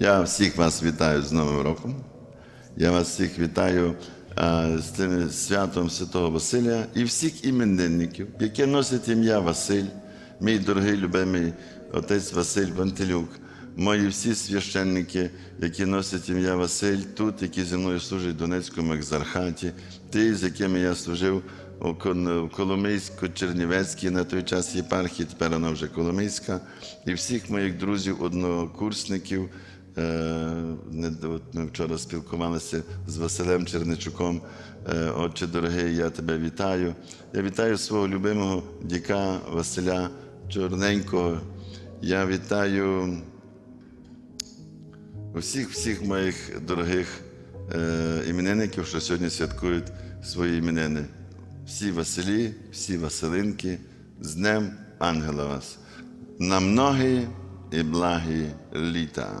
Я всіх вас вітаю з Новим роком. Я вас всіх вітаю а, з тим святом Святого Василя і всіх іменинників, які носять ім'я Василь, мій дорогий любимий отець Василь Вантилюк, мої всі священники, які носять ім'я Василь, тут, які зі мною служать в Донецькому екзархаті, ті, з якими я служив у Коломийсько-Чернівецькій на той час єпархії, тепер вона вже Коломийська, і всіх моїх друзів, однокурсників. Е, Ми вчора спілкувалися з Василем Черничуком. Е, Отче дорогий, я тебе вітаю. Я вітаю свого любимого діка Василя Чорненького. Я вітаю усіх всіх моїх дорогих е, іменинників, що сьогодні святкують свої іменини. Всі Василі, всі Василинки, з Днем Ангела вас. На многі і благі літа.